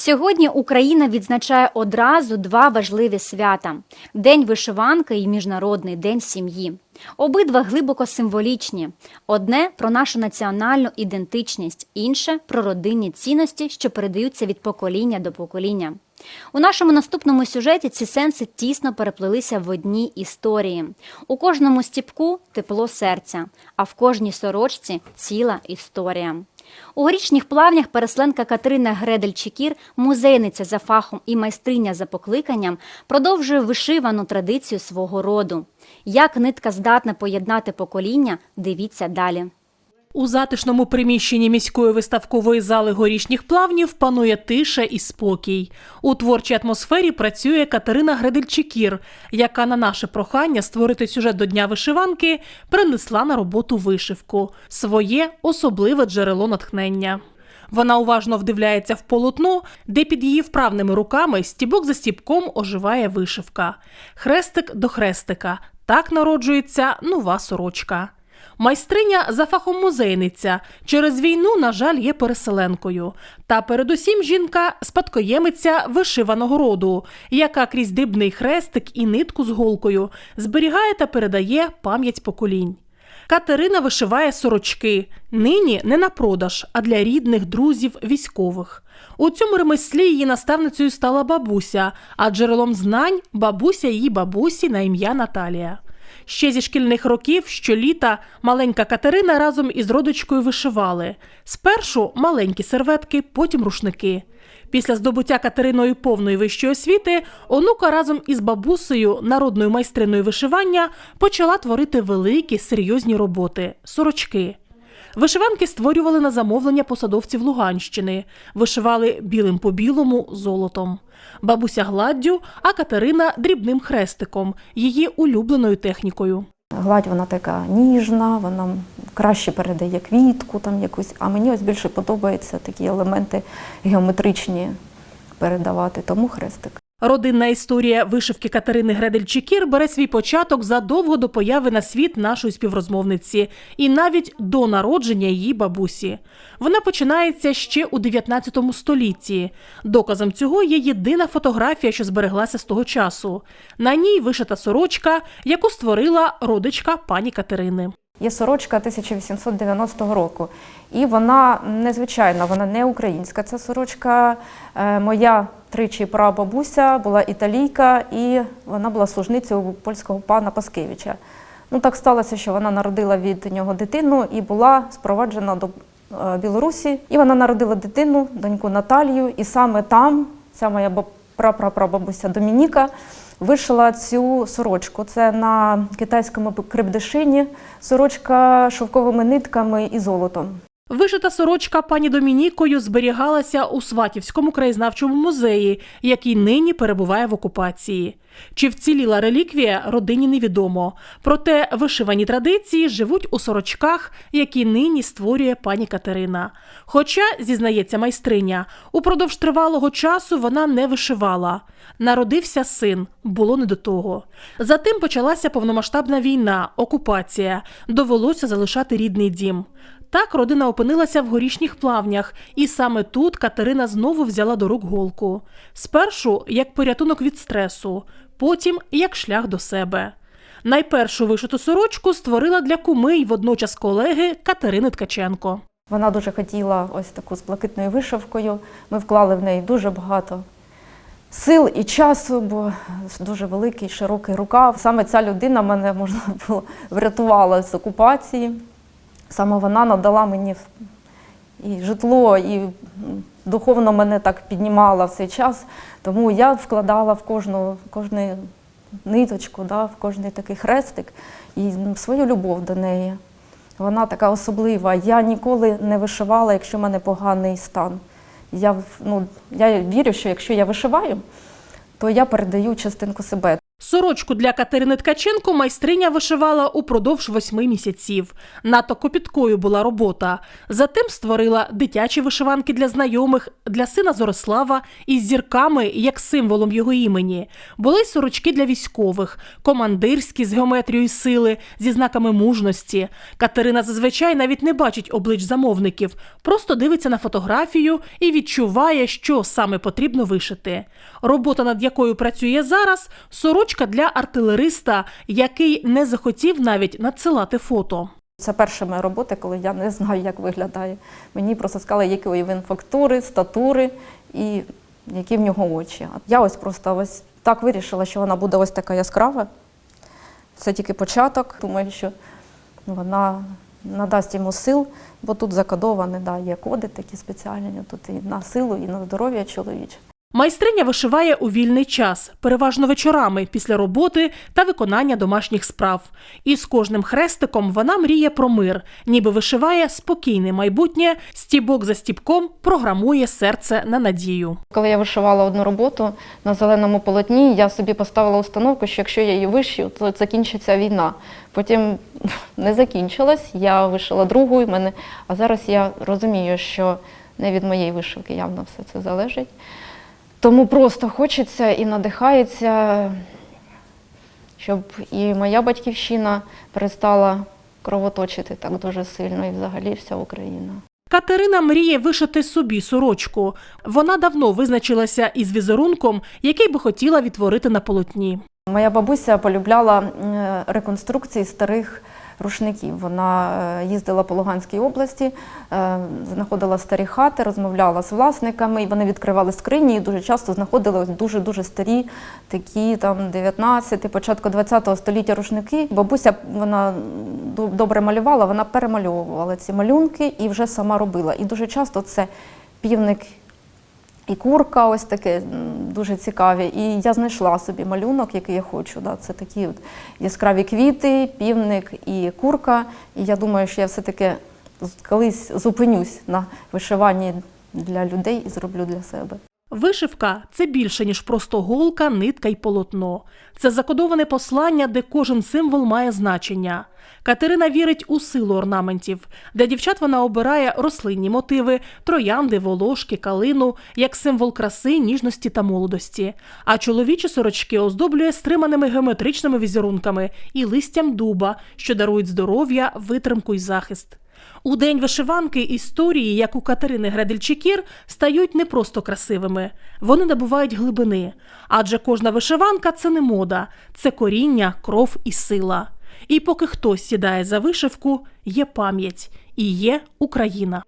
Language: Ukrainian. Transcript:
Сьогодні Україна відзначає одразу два важливі свята: День вишиванки і Міжнародний день сім'ї. Обидва глибоко символічні: одне про нашу національну ідентичність, інше про родинні цінності, що передаються від покоління до покоління. У нашому наступному сюжеті ці сенси тісно переплелися в одній історії. У кожному стіпку тепло серця, а в кожній сорочці ціла історія. У горічних плавнях переселенка Катерина Гредель-Чекір, музейниця за фахом і майстриня за покликанням, продовжує вишивану традицію свого роду. Як нитка здатна поєднати покоління, дивіться далі. У затишному приміщенні міської виставкової зали горішніх плавнів панує тиша і спокій. У творчій атмосфері працює Катерина Гредельчикір, яка на наше прохання створити сюжет до Дня вишиванки принесла на роботу вишивку своє особливе джерело натхнення. Вона уважно вдивляється в полотно, де під її вправними руками стібок за стібком оживає вишивка. Хрестик до хрестика. Так народжується нова сорочка. Майстриня за фахом музейниця. Через війну, на жаль, є переселенкою. Та передусім жінка спадкоємиця вишиваного роду, яка крізь дибний хрестик і нитку з голкою зберігає та передає пам'ять поколінь. Катерина вишиває сорочки. Нині не на продаж, а для рідних, друзів, військових. У цьому ремеслі її наставницею стала бабуся, а джерелом знань бабуся її бабусі на ім'я Наталія. Ще зі шкільних років щоліта маленька Катерина разом із родичкою вишивали. Спершу маленькі серветки, потім рушники. Після здобуття Катериною повної вищої освіти онука разом із бабусею, народною майстриною вишивання, почала творити великі серйозні роботи сорочки. Вишиванки створювали на замовлення посадовців Луганщини, вишивали білим по білому золотом. Бабуся гладдю, а Катерина дрібним хрестиком, її улюбленою технікою. Гладь вона така ніжна, вона краще передає квітку там якусь, а мені ось більше подобаються такі елементи геометричні передавати, тому хрестик. Родинна історія вишивки Катерини Гредельчикір бере свій початок задовго до появи на світ нашої співрозмовниці і навіть до народження її бабусі. Вона починається ще у 19 столітті. Доказом цього є єдина фотографія, що збереглася з того часу. На ній вишита сорочка, яку створила родичка пані Катерини. Є сорочка 1890 року, і вона незвичайна, вона не українська. Це сорочка е, моя тричі прабабуся була італійка, і вона була служницею польського пана Паскевича. Ну так сталося, що вона народила від нього дитину і була спроваджена до е, Білорусі. І вона народила дитину, доньку Наталію, і саме там ця моя баб- прапрапрабабуся Домініка вишила цю сорочку. Це на китайському крепдешині, сорочка шовковими нитками і золотом. Вишита сорочка пані Домінікою зберігалася у Сватівському краєзнавчому музеї, який нині перебуває в окупації. Чи вціліла реліквія родині невідомо. Проте вишивані традиції живуть у сорочках, які нині створює пані Катерина. Хоча, зізнається майстриня, упродовж тривалого часу вона не вишивала. Народився син, було не до того. Затим почалася повномасштабна війна, окупація. Довелося залишати рідний дім. Так родина опинилася в горішніх плавнях, і саме тут Катерина знову взяла до рук голку. Спершу як порятунок від стресу, потім як шлях до себе. Найпершу вишиту сорочку створила для куми й водночас колеги Катерини Ткаченко. Вона дуже хотіла ось таку з блакитною вишивкою. Ми вклали в неї дуже багато сил і часу, бо дуже великий, широкий рукав. Саме ця людина мене можна було врятувала з окупації. Саме вона надала мені і житло, і духовно мене так піднімала в цей час. Тому я вкладала в кожну, кожну ниточку, да, в кожний такий хрестик і свою любов до неї. Вона така особлива. Я ніколи не вишивала, якщо в мене поганий стан. Я, ну, я вірю, що якщо я вишиваю, то я передаю частинку себе. Сорочку для Катерини Ткаченко майстриня вишивала упродовж восьми місяців. Надто копіткою була робота. Затим створила дитячі вишиванки для знайомих, для сина Зорислава із зірками як символом його імені. Були сорочки для військових, командирські з геометрією сили, зі знаками мужності. Катерина зазвичай навіть не бачить облич замовників, просто дивиться на фотографію і відчуває, що саме потрібно вишити. Робота, над якою працює зараз, сорочка для артилериста, який не захотів навіть надсилати фото. Це перша моя робота, коли я не знаю, як виглядає. Мені просто сказали, якої він фактури, статури і які в нього очі. Я ось просто ось так вирішила, що вона буде ось така яскрава. Це тільки початок. Думаю, що вона надасть йому сил, бо тут закодовані, да, є коди такі спеціальні, тут і на силу, і на здоров'я чоловіче. Майстриня вишиває у вільний час, переважно вечорами після роботи та виконання домашніх справ. І з кожним хрестиком вона мріє про мир, ніби вишиває спокійне майбутнє, стібок за стібком програмує серце на надію. Коли я вишивала одну роботу на зеленому полотні, я собі поставила установку, що якщо я її вишию, то закінчиться війна. Потім не закінчилась, я вишила другу, і мене, а зараз я розумію, що не від моєї вишивки явно все це залежить. Тому просто хочеться і надихається, щоб і моя батьківщина перестала кровоточити так дуже сильно, і взагалі вся Україна. Катерина мріє вишити собі сорочку. Вона давно визначилася із візерунком, який би хотіла відтворити на полотні. Моя бабуся полюбляла е, реконструкції старих рушників. Вона е, їздила по Луганській області, е, знаходила старі хати, розмовляла з власниками, і вони відкривали скрині і дуже часто знаходили ось дуже-дуже старі, такі там 19, початку 20 століття рушники. Бабуся вона добре малювала, вона перемальовувала ці малюнки і вже сама робила. І дуже часто це півник і курка, ось таке дуже цікаві. І я знайшла собі малюнок, який я хочу. Да. Це такі от яскраві квіти, півник і курка. І я думаю, що я все-таки колись зупинюсь на вишиванні для людей і зроблю для себе. Вишивка це більше, ніж просто голка, нитка й полотно. Це закодоване послання, де кожен символ має значення. Катерина вірить у силу орнаментів. Для дівчат вона обирає рослинні мотиви, троянди, волошки, калину як символ краси, ніжності та молодості. А чоловічі сорочки оздоблює стриманими геометричними візерунками і листям дуба, що дарують здоров'я, витримку й захист. У день вишиванки історії, як у Катерини Гредельчикір, стають не просто красивими, вони набувають глибини. Адже кожна вишиванка це не мода, це коріння, кров і сила. І поки хтось сідає за вишивку, є пам'ять і є Україна.